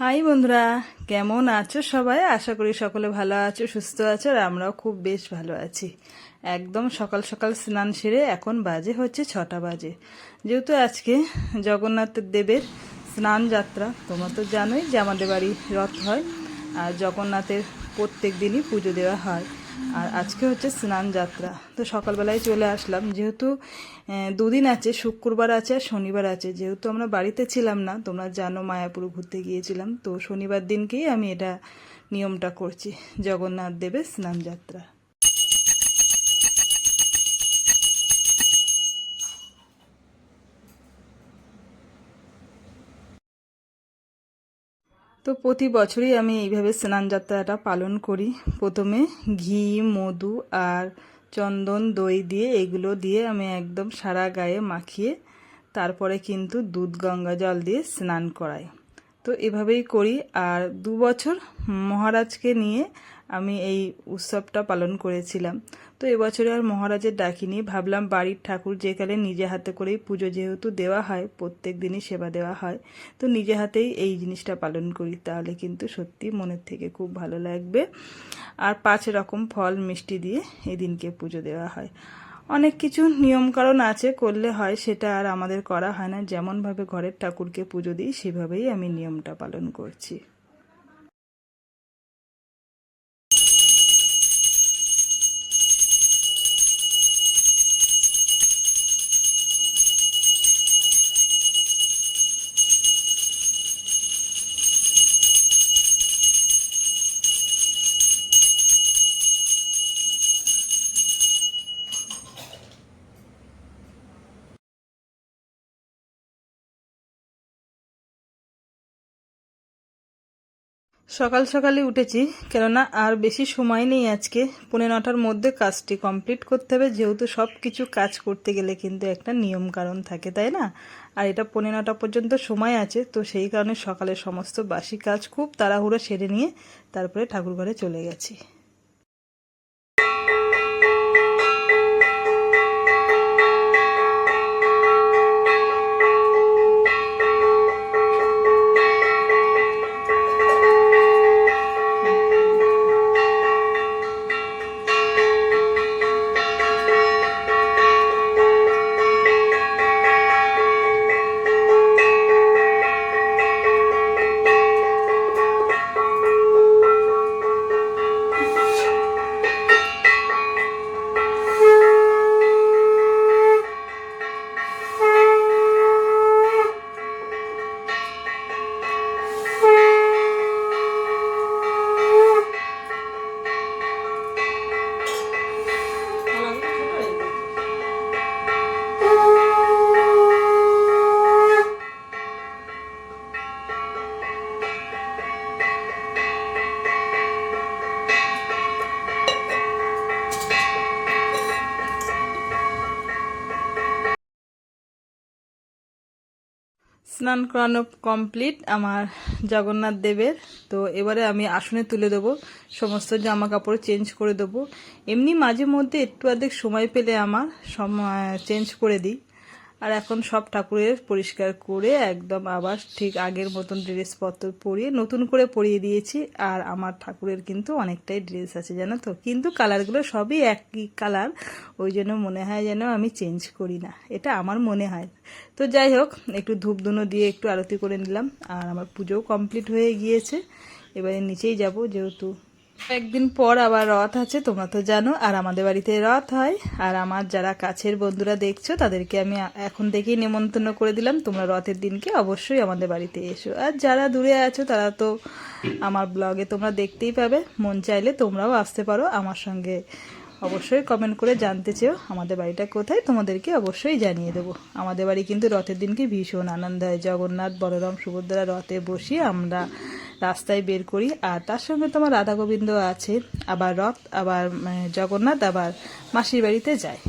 High বন্ধুরা, কেমন আছো সবাই? আশা করি সকলে ভালো আছো, সুস্থ আছো, আর আমরাও খুব বেশ ভালো আছি। একদম সকাল সকাল স্নান সেরে এখন বাজে হচ্ছে ছটা বাজে। যেহেতু আজকে জগন্নাথ দেবের স্নান যাত্রা, তোমরা তো জানোই যে আমাদের বাড়ি রথ হয়, আর জগন্নাথের প্রত্যেক দিনই পুজো দেওয়া হয়। আর আজকে হচ্ছে স্নান যাত্রা। তো সকালবেলায় চলে আসলাম। যেহেতু দুদিন আছে, শুক্রবার আছে আর শনিবার আছে। যেহেতু আমরা বাড়িতে ছিলাম না, তোমরা জানো মায়াপুর ঘুরতে গিয়েছিলাম। তো শনিবার দিনকেই আমি এটা নিয়মটা করছি, জগন্নাথ দেবের স্নান যাত্রা। তো প্রতি বছরই আমি এইভাবে স্নান যাত্রাটা পালন করি। প্রথমে ঘি, মধু আর চন্দন, দই দিয়ে এগুলো দিয়ে আমি একদম সারা গায়ে মাখিয়ে তারপরে কিন্তু দুধ, গঙ্গা জল দিয়ে স্নান করাই। তো এভাবেই করি। আর দু বছর মহারাজকে নিয়ে আমি এই উৎসবটা পালন করেছিলাম। তো এবছরে আর মহারাজের ডাকিনি ভাবলাম বাড়ির ঠাকুর যেখানে নিজে হাতে করেই পুজো যেহেতু দেওয়া হয়, প্রত্যেক দিনই সেবা দেওয়া হয়, তো নিজে হাতেই এই জিনিসটা পালন করি, তাহলে কিন্তু সত্যি মনের থেকে খুব ভালো লাগবে। আর পাঁচ রকম ফল মিষ্টি দিয়ে এই দিনকে পুজো দেওয়া হয়। অনেক কিছু নিয়মকানুন আছে, করলে হয়, সেটা আর আমাদের করা হয় না। যেমনভাবে ঘরের ঠাকুরকে পুজো দিই, সেভাবেই আমি নিয়মটা পালন করছি। সকাল সকালে উঠেছি, কেননা আর বেশি সময় নেই আজকে। পৌনে নটার মধ্যে কাজটি কমপ্লিট করতে হবে, যেহেতু সব কিছু কাজ করতে গেলে কিন্তু একটা নিয়ম কারণ থাকে, তাই না? আর এটা পৌনে নটা পর্যন্ত সময় আছে, তো সেই কারণে সকালে সমস্ত বাসি কাজ খুব তাড়াহুড়ো সেরে নিয়ে তারপরে ঠাকুর ঘরে চলে গেছি। স্নান করানো কমপ্লিট আমার জগন্নাথ দেবের। তো এবারে আমি আসনে তুলে দেবো, সমস্ত জামা কাপড় চেঞ্জ করে দেবো। এমনি মাঝে মধ্যে একটু অর্ধেক সময় পেলে আমার সময় চেঞ্জ করে দিই। আর এখন সব ঠাকুরের পরিষ্কার করে একদম আবার ঠিক আগের মতন ড্রেসপত্র পরিয়ে নতুন করে পরিয়ে দিয়েছি। আর আমার ঠাকুরের কিন্তু অনেকটাই ড্রেস আছে, জানো তো? কিন্তু কালারগুলো সবই একই কালার, ওই জন্য মনে হয় যেন আমি চেঞ্জ করি না। এটা আমার মনে হয়। তো যাই হোক, একটু ধূপ ধুনো দিয়ে একটু আরতি করে নিলাম। আর আমার পুজোও কমপ্লিট হয়ে গিয়েছে। এবারে নিচেই যাব যেহেতু একদিন পর আবার রথ আছে, তোমরা তো জানো, আর আমাদের বাড়িতে রথ হয়। আর আমার যারা কাছের বন্ধুরা দেখছ, তাদেরকে আমি এখন থেকেই নেমন্তন্ন করে দিলাম। তোমরা রথের দিনকে অবশ্যই আমাদের বাড়িতে এসো। আর যারা দূরে আছো, তারা তো আমার ব্লগে তোমরা দেখতেই পাবে। মন চাইলে তোমরাও আসতে পারো। আমার সঙ্গে অবশ্যই কমেন্ট করে জানতে চেও, আমাদের বাড়িটা কোথায়, তোমাদেরকে অবশ্যই জানিয়ে দেবো। আমাদের বাড়ি কিন্তু রথের দিনকে ভীষণ আনন্দ হয়। জগন্নাথ, বলরাম, সুভদ্রা রথে বসিয়ে আমরা রাস্তায় বের করি। আর তার সঙ্গে তোমার রাধা গোবিন্দ আছে। আবার রথ আবার মানে, জগন্নাথ আবার মাসির বাড়িতে যায়।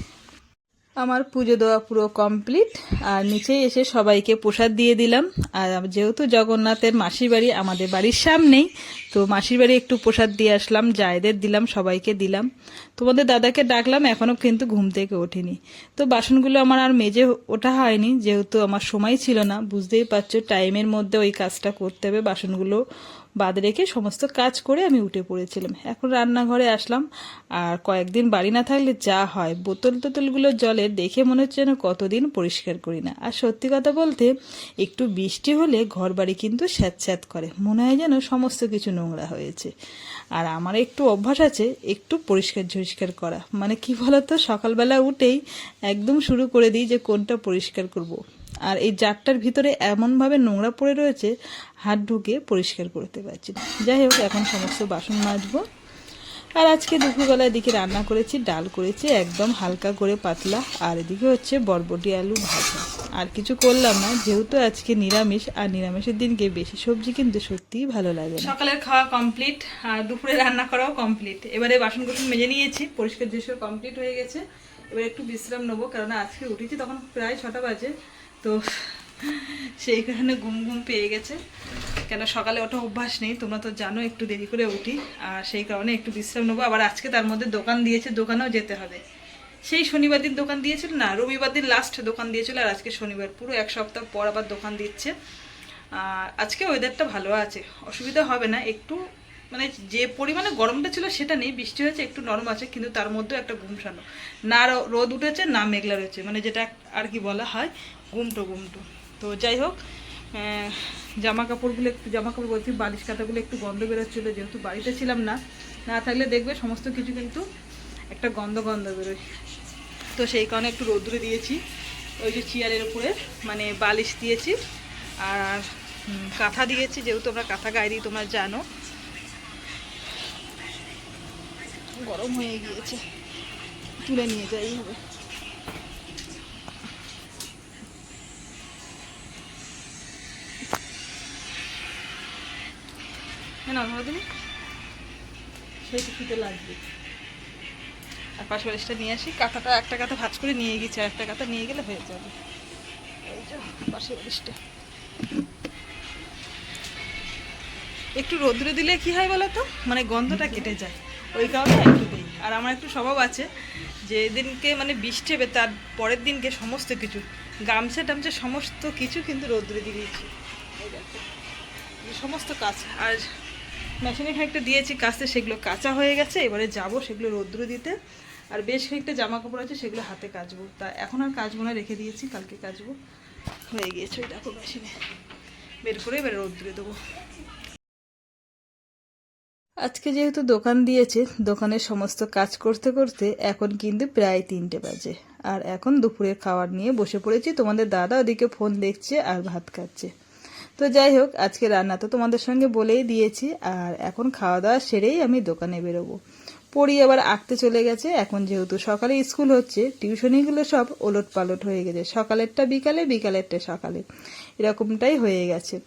আমার পুজো দেওয়া পুরো কমপ্লিট আর নিচেই এসে সবাইকে প্রসাদ দিয়ে দিলাম। আর যেহেতু জগন্নাথের মাসির বাড়ি আমাদের বাড়ির সামনেই, তো মাসির বাড়ি একটু প্রসাদ দিয়ে আসলাম, জায়দের দিলাম, সবাইকে দিলাম। তোমাদের দাদাকে ডাকলাম, এখনও কিন্তু ঘুম থেকে ওঠেনি। তো বাসনগুলো আমার আর মেজে ওঠা হয়নি, যেহেতু আমার সময় ছিল না, বুঝতেই পারছ টাইমের মধ্যে ওই কাজটা করতে হবে, বাসনগুলো বাদ রেখে সমস্ত কাজ করে আমি উঠে পড়েছিলাম। এখন রান্নাঘরে আসলাম আর কয়েকদিন বাড়ি না থাকলে যা হয়, বোতল টোতলগুলো জলের দেখে মনে হচ্ছে যেন কতদিন পরিষ্কার করি না। আর সত্যি কথা বলতে, একটু বৃষ্টি হলে ঘর বাড়ি কিন্তু স্যাঁত করে। মনে হয় যেন সমস্ত কিছু নোংরা হয়েছে। আর আমার একটু অভ্যাস আছে, একটু পরিষ্কার ঝরিষ্কার করা। মানে কি বলতো, সকালবেলা উঠেই একদম শুরু করে দিই যে কোনটা পরিষ্কার করব। আর এই জারটার ভিতরে এমনভাবে নোংরা পড়ে রয়েছে, হাত ঢুকে পরিষ্কার করতে পারছি না। যাই হোক, এখন সমস্ত বাসন মাজবো। আর আজকে দুপুরবেলার দিকে রান্না করেছি, ডাল করেছি, একদম হালকা করে পাতলা। আর এদিকে হচ্ছে বরবটি আলু ভাজা। আর কিছু করলাম না, যেহেতু আজকে নিরামিষ, আর নিরামিষের দিনকে বেশি সবজি কিন্তু সত্যিই ভালো লাগে সকালের খাওয়া কমপ্লিট, আর দুপুরে রান্না করাও কমপ্লিট। এবারে বাসন কুসন মেজে নিয়েছি, পরিষ্কার যেসব কমপ্লিট হয়ে গেছে। এবার একটু বিশ্রাম নেব কারণ আজকে উঠেছি তখন প্রায় ছটা বাজে। তো সেই কারণে ঘুম ঘুম পেয়ে গেছে। কেন সকালে ওটা অভ্যাস নেই, তোমরা তো জানো একটু দেরি করে উঠি, আর সেই কারণে একটু বিশ্রাম নেব। আবার আজকে তার মধ্যে দোকান দিয়েছে, দোকানেও যেতে হবে। সেই শনিবার দিন দোকান দিয়েছিল না, রবিবার দিন লাস্ট দোকান দিয়েছিল, আর আজকে শনিবার। পুরো এক সপ্তাহ পর আবার দোকান দিচ্ছে। আর আজকে ওয়েদারটা ভালো আছে, অসুবিধা হবে না, একটু মানে যে পরিমাণে গরমটা ছিল সেটা নেই, বৃষ্টি হয়েছে, একটু নরম আছে, কিন্তু তার মধ্যেও একটা ঘুমসানো না রোদ উঠেছে, না মেঘলা রয়েছে মানে যেটা আর কি বলা হয় গুমটো গুমটো তো যাই হোক জামা কাপড়গুলো একটু জামা কাপড় বলছি, বালিশ কাটাগুলো একটু গন্ধ বেরোচ্ছিলো, যেহেতু বাড়িতে ছিলাম না না থাকলে দেখবে সমস্ত কিছু কিন্তু একটা গন্ধ গন্ধ বেরোয়। তো সেই কারণে একটু রোদ্রে দিয়েছি, ওই যে চেয়ারের উপরে মানে বালিশ দিয়েছি, আর কাঁথা দিয়েছি, যেহেতু আমরা কাঁথা গায়ে দিই, তোমরা জানো। গরম হয়ে গিয়েছে। তুলে নিয়ে যাই হবে না ধরো তুমি? সেই কিছুতে লাগবে। আর পাশে বালিশটা নিয়ে আসি কাঁথাটা একটা কাঁথা ভাজ করে নিয়ে গেছি আর একটা কাঁথা নিয়ে গেলে হয়ে যাবে। এই যে পাশে বালিশটা। একটু রোদ্রে দিলে কি হয় বলো তো? মানে গন্ধটা কেটে যায়। ওই কারণে একটু দিই। আর আমার একটু স্বভাব আছে যে দিনকে মানে বৃষ্টি হবে, তার পরের দিনকে সমস্ত কিছু। গামছা টামছা সমস্ত কিছু কিন্তু রোদ্রে দিয়ে দিয়েছি। সমস্ত কাজ। আর মেশিনে খানিকটা দিয়েছি কাচতে সেগুলো কাঁচা হয়ে গেছে, এবারে যাব সেগুলো রৌদ্র দিতে। আর বেশ খানিকটা জামা কাপড় আছে, সেগুলো হাতে কাচবো। তা এখন আর কাচবো না রেখে দিয়েছি, কালকে কাচবো। হয়ে গিয়েছে ওই দেখো মেশিনে। বের করে এবারে রৌদ্রে দেবো। আজকে যেহেতু দোকান দিয়েছে, দোকানের সমস্ত কাজ করতে করতে এখন কিন্তু প্রায় তিনটে বাজে। আর এখন দুপুরের খাবার নিয়ে বসে পড়েছি। তোমাদের দাদা ওদিকে ফোন দেখছে আর ভাত খাচ্ছে। তো যাই হোক, আজকে রান্না তো তোমাদের সঙ্গে বলেই দিয়েছি। আর এখন খাওয়া দাওয়া সেরেই আমি দোকানে বেরোবো। পড়ি আবার আঁকতে চলে গেছে। এখন যেহেতু সকালে স্কুল হচ্ছে, টিউশনিগুলো সব ওলট পালট হয়ে গেছে। সকালেরটা বিকালে, বিকালেরটা সকালে। এরকমটাই হয়ে গেছে।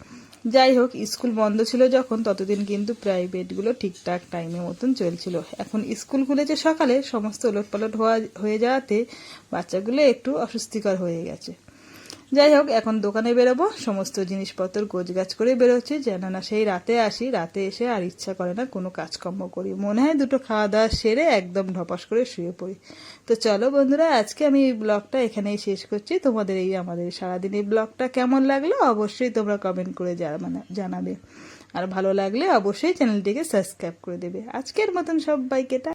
যাই হোক, স্কুল বন্ধ ছিল যখন, ততদিন কিন্তু প্রাইভেটগুলো ঠিকঠাক টাইমের মতন চলছিল। এখন স্কুল খুলেছে সকালে সমস্ত ওলটপালট হওয়া হয়ে যাওয়াতে বাচ্চাগুলো একটু অস্বস্তিকর হয়ে গেছে। যাই হোক, এখন দোকানে বেরোবো। সমস্ত জিনিসপত্র গাছ করে বেরোচ্ছি। যেন না সেই রাতে আসি, রাতে এসে আর ইচ্ছা করে না কোনো কাজকর্ম করি। মনে হয় দুটো খাওয়া দাওয়া সেরে একদম ঢপাস করে শুয়ে পড়ি। তো চলো বন্ধুরা, আজকে আমি এই ব্লগটা এখানেই শেষ করছি। তোমাদের এই আমাদের সারাদিন এই ব্লগটা কেমন লাগল অবশ্যই তোমরা কমেন্ট করে জানাবে। আর ভালো লাগলে অবশ্যই চ্যানেলটিকে সাবস্ক্রাইব করে দেবে। আজকের মতন সব সবাইকে